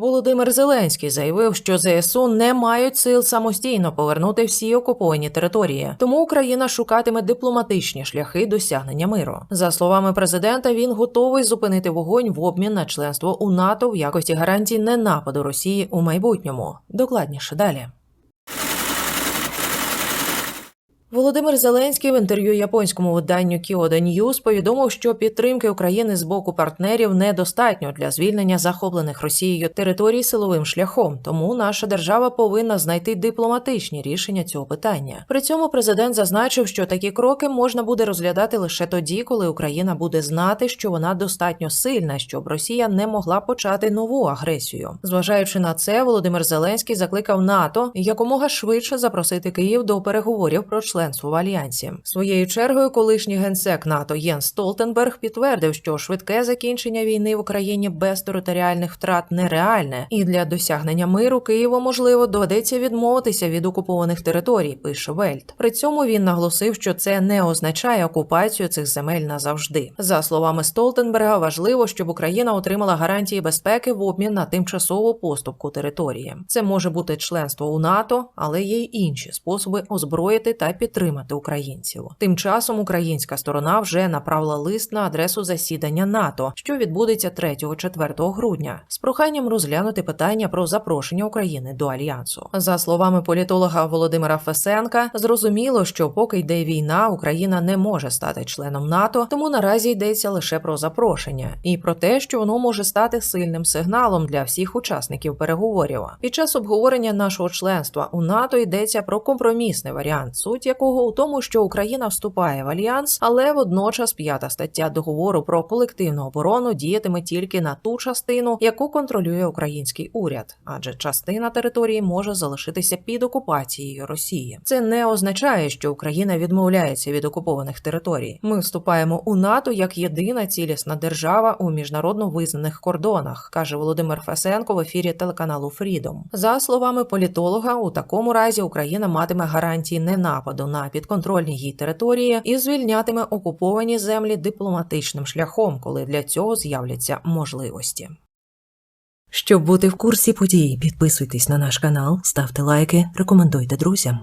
Володимир Зеленський заявив, що ЗСУ не мають сил самостійно повернути всі окуповані території, тому Україна шукатиме дипломатичні шляхи досягнення миру. За словами президента, він готовий зупинити вогонь в обмін на членство у НАТО в якості гарантій ненападу Росії у майбутньому. Докладніше далі. Володимир Зеленський в інтерв'ю японському виданню Kyodo News повідомив, що підтримки України з боку партнерів недостатньо для звільнення захоплених Росією територій силовим шляхом. Тому наша держава повинна знайти дипломатичні рішення цього питання. При цьому президент зазначив, що такі кроки можна буде розглядати лише тоді, коли Україна буде знати, що вона достатньо сильна, щоб Росія не могла почати нову агресію. Зважаючи на це, Володимир Зеленський закликав НАТО якомога швидше запросити Київ до переговорів про членство в альянсі. Своєю чергою, колишній генсек НАТО Єн Столтенберг підтвердив, що швидке закінчення війни в Україні без територіальних втрат нереальне, і для досягнення миру Києву можливо доведеться відмовитися від окупованих територій. Пише Вельт. При цьому він наголосив, що це не означає окупацію цих земель назавжди. За словами Столтенберга, важливо, щоб Україна отримала гарантії безпеки в обмін на тимчасову поступку території. Це може бути членство у НАТО, але є й інші способи озброїти та підтримати українців. Тим часом українська сторона вже направила лист на адресу засідання НАТО, що відбудеться 3-4 грудня, з проханням розглянути питання про запрошення України до альянсу. За словами політолога Володимира Фесенка, зрозуміло, що поки йде війна, Україна не може стати членом НАТО, тому наразі йдеться лише про запрошення і про те, що воно може стати сильним сигналом для всіх учасників переговорів. Під час обговорення нашого членства у НАТО йдеться про компромісний варіант, суть якого у тому, що Україна вступає в альянс, але водночас п'ята стаття договору про колективну оборону діятиме тільки на ту частину, яку контролює український уряд, адже частина території може залишитися під окупацією Росії. Це не означає, що Україна відмовляється від окупованих територій. Ми вступаємо у НАТО як єдина цілісна держава у міжнародно визнаних кордонах, каже Володимир Фесенко в ефірі телеканалу Фрідом. За словами політолога, у такому разі Україна матиме гарантії ненападу на підконтрольні їй території і звільнятиме окуповані землі дипломатичним шляхом, коли для цього з'являться можливості. Щоб бути в курсі подій, підписуйтесь на наш канал, ставте лайки, рекомендуйте друзям.